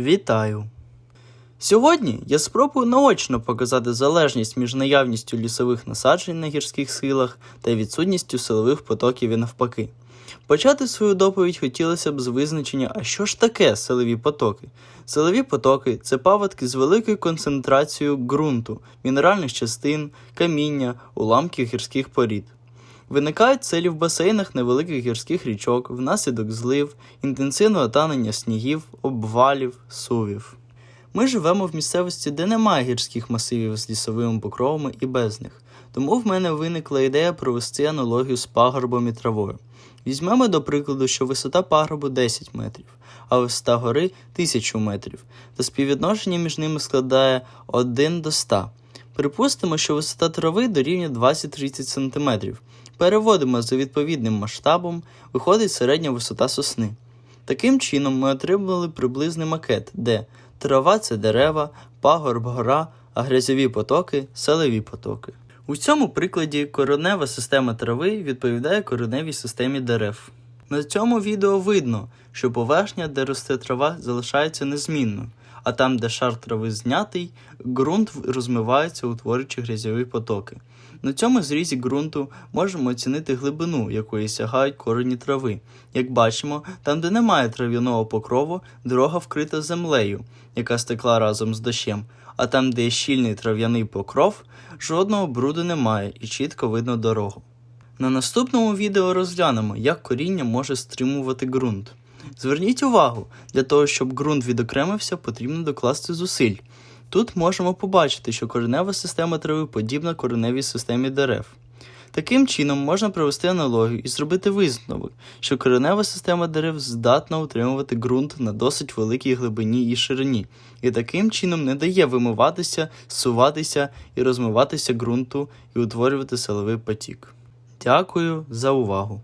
Вітаю! Сьогодні я спробую наочно показати залежність між наявністю лісових насаджень на гірських схилах та відсутністю силових потоків і навпаки. Почати свою доповідь хотілося б з визначення, а що ж таке силові потоки? Силові потоки це паводки з великою концентрацією ґрунту, мінеральних частин, каміння, уламків гірських порід. Виникають целі в басейнах невеликих гірських річок внаслідок злив, інтенсивного танення снігів, обвалів, сувів. Ми живемо в місцевості, де немає гірських масивів з лісовими покровами і без них. Тому в мене виникла ідея провести аналогію з пагорбом і травою. Візьмемо до прикладу, що висота пагорбу 10 метрів, а висота гори 1000 метрів, та співвідношення між ними складає 1 до 100. Припустимо, що висота трави дорівнює 20-30 см. Переводимо за відповідним масштабом, виходить середня висота сосни. Таким чином ми отримали приблизний макет, де трава це дерева, пагорб гора, а грязьові потоки селеві потоки. У цьому прикладі коренева система трави відповідає кореневій системі дерев. На цьому відео видно, що поверхня, де росте трава, залишається незмінною, а там, де шар трави знятий, ґрунт розмивається, утворюючи грязьові потоки. На цьому зрізі ґрунту можемо оцінити глибину, якої сягають корені трави. Як бачимо, там, де немає трав'яного покрову, дорога вкрита землею, яка стекла разом з дощем, а там, де є щільний трав'яний покров, жодного бруду немає і чітко видно дорогу. На наступному відео розглянемо, як коріння може стримувати ґрунт. Зверніть увагу, для того, щоб ґрунт відокремився, потрібно докласти зусиль. Тут можемо побачити, що коренева система трави подібна кореневій системі дерев. Таким чином можна провести аналогію і зробити висновок, що коренева система дерев здатна утримувати ґрунт на досить великій глибині і ширині, і таким чином не дає вимиватися, суватися і розмиватися ґрунту і утворювати силовий потік. Дякую за увагу!